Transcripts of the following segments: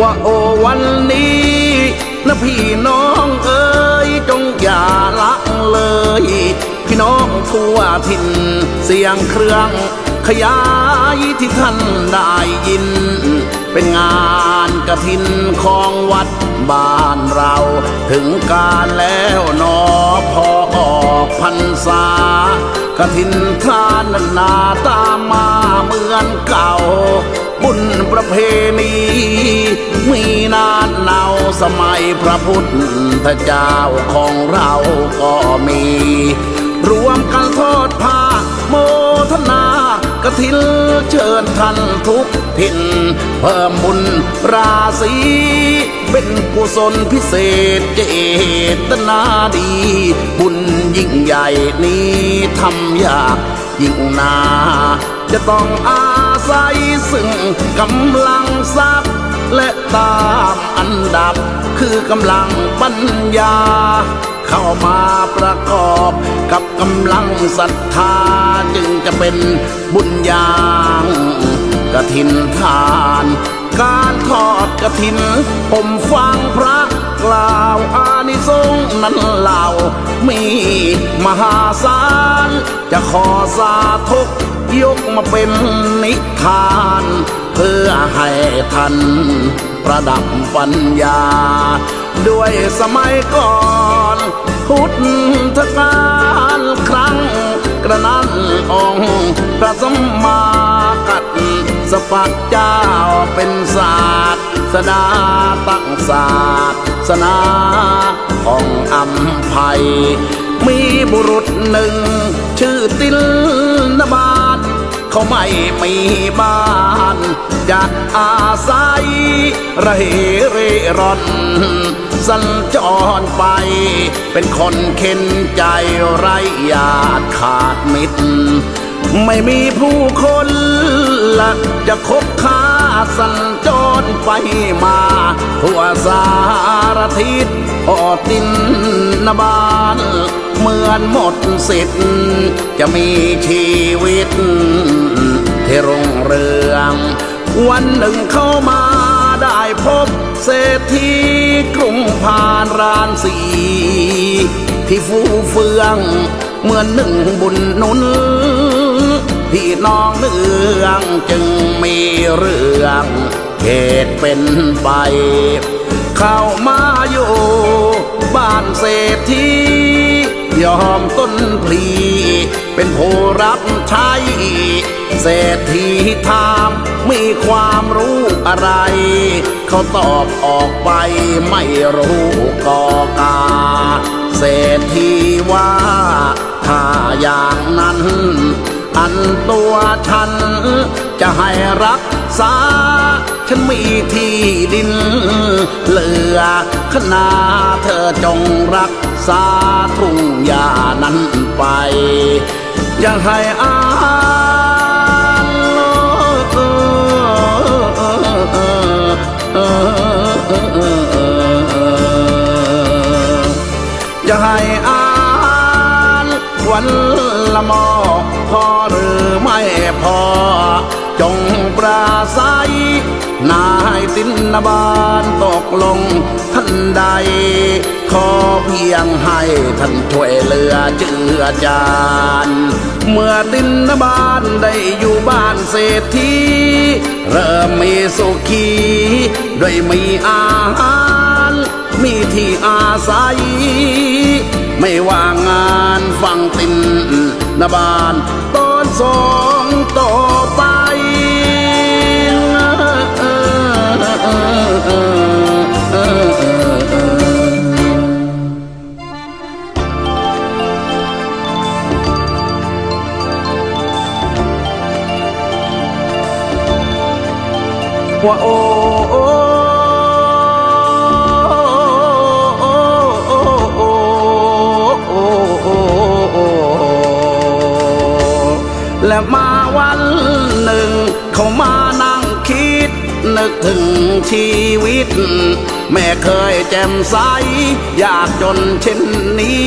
ว่าโอวันนี้นะพี่น้องเอ๋ยจงอย่าละเลย พี่น้องทั่วถิ่นเสียงเครื่องขยายที่ท่านได้ยิน เป็นงานกระถินของวัดบ้านเรา ถึงการแล้วนอพอออกพรรษากระถินทานนาตามา ประเพณี มีนานเนาสมัยพระพุทธเจ้าของเราก็มี รวมกันทอดผ้าโมทนากระถินเชิญท่านทุกถิ่นเพิ่มบุญราศีเป็นกุศลพิเศษเจตนาดี บุญยิ่งใหญ่นี้ทำยากยิ่งนา จะต้องอา ศัยซึ่งกำลังทรัพย์ และตามอันดับ คือกำลังปัญญา เข้ามาประกอบกับกำลังศรัทธาจึงจะเป็นบุญญางกระถินทาน การทอดกระถิน ผมฟังพระกล่าวอานิสงส์นั้นเล่า มีมหาศาลจะขอสาธุ ยกมาเป็นนิทาน เพื่อให้ท่านประดับปัญญา ด้วยสมัยก่อน พุทธกาลครั้งกระนั้นองค์พระสมมากัดสปักเจ้าเป็นศาสตร์สดาตั้งศาสตร์สนาของอัมภัยมีบุรุษหนึ่ง ชื่อติลนบา เขาไม่มีบ้าน จะอาศัยระเหเร่ร่อนสัญจรไป เป็นคนเข็นใจไรญาติขาดมิตร ไม่มีผู้คนละจะคบค้าสัญจรไปมาทั่วสารทิศพอตินนบาน เหมือนหมดสิทธิ์ จะมีชีวิต ที่รุ่งเรือง วันหนึ่งเข้ามาได้พบเศรษฐีกรุงพานรานสี ที่ฟูเฟือง เหมือนหนึ่งบุญนุนพี่น้องเนืองจึงมีเรื่องเหตุเป็นไป เข้ามาอยู่ บ้านเศรษฐี ยอมต้นพลีเป็นผู้รับใช้เศรษฐีถามมีความรู้อะไร เขาตอบออกไปไม่รู้กอกา เศรษฐีว่าถ้าอย่างนั้น อันตัวฉันจะให้รักษาฉันมีที่ดิน เหลือขนาเธอจงรัก ษาทุ่งหญ้านั้นไป อย่าให้อาอย่าให้อานวันละหมอพอหรือไม่พอ จงปราศัย นายตินนบานตกลงท่านใด ขอเพียงให้ท่านช่วยเหลือเจือจานเมื่อตินนบานได้อยู่บ้านเศรษฐีเริ่มมีสุขีด้วยมีอาหาร มีที่อาศัย ไม่ว่างานฟังตินนบานตอนสองต่อไป ว่าโอ้และมาวันหนึ่ง เขามานั่งคิด นึกถึงชีวิต แม่เคยแจ่มใส อยากจนเช่นนี้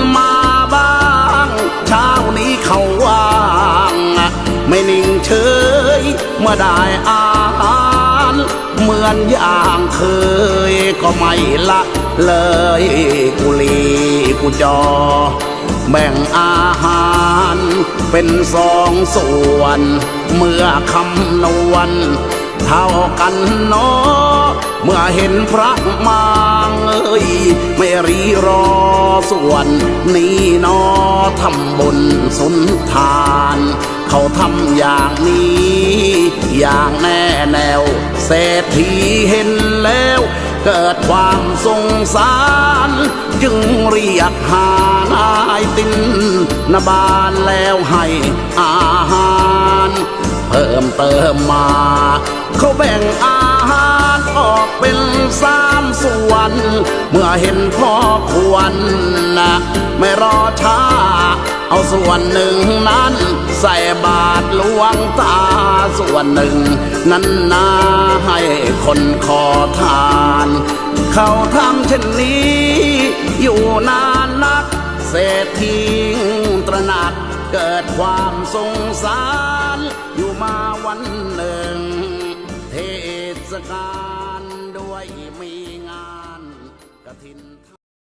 ยเมื่อได้อาหารเหมือนอย่างเคยก็ไม่ละเลยกุลีกุจอ แบ่งอาหารเป็นสองส่วน เมื่อคำนวณเท่ากันเนอเมื่อเห็นพระมา งเอ้ยไม่รีรอส่วน นี้นอทำบุญสุนทาน เขาทำอย่างนี้ อย่างแน่แนว เศรษฐีเห็นแล้ว เกิดความสงสาร จึงเรียกหานายตินนบานแล้วให้อาหาร เพิ่มเติมมา เขาแบ่งอา เป็นสามส่วน เมื่อเห็นพ่อควรนะไม่รอช้า เอาส่วนหนึ่งนั้น ใส่บาทหลวงตาส่วนหนึ่ง นั้นนาให้คนขอทาน เขาทำเช่นนี้ อยู่นานนัก เศรษฐีตระหนักเกิดความสงสาร อยู่มาวันหนึ่ง เทศกาล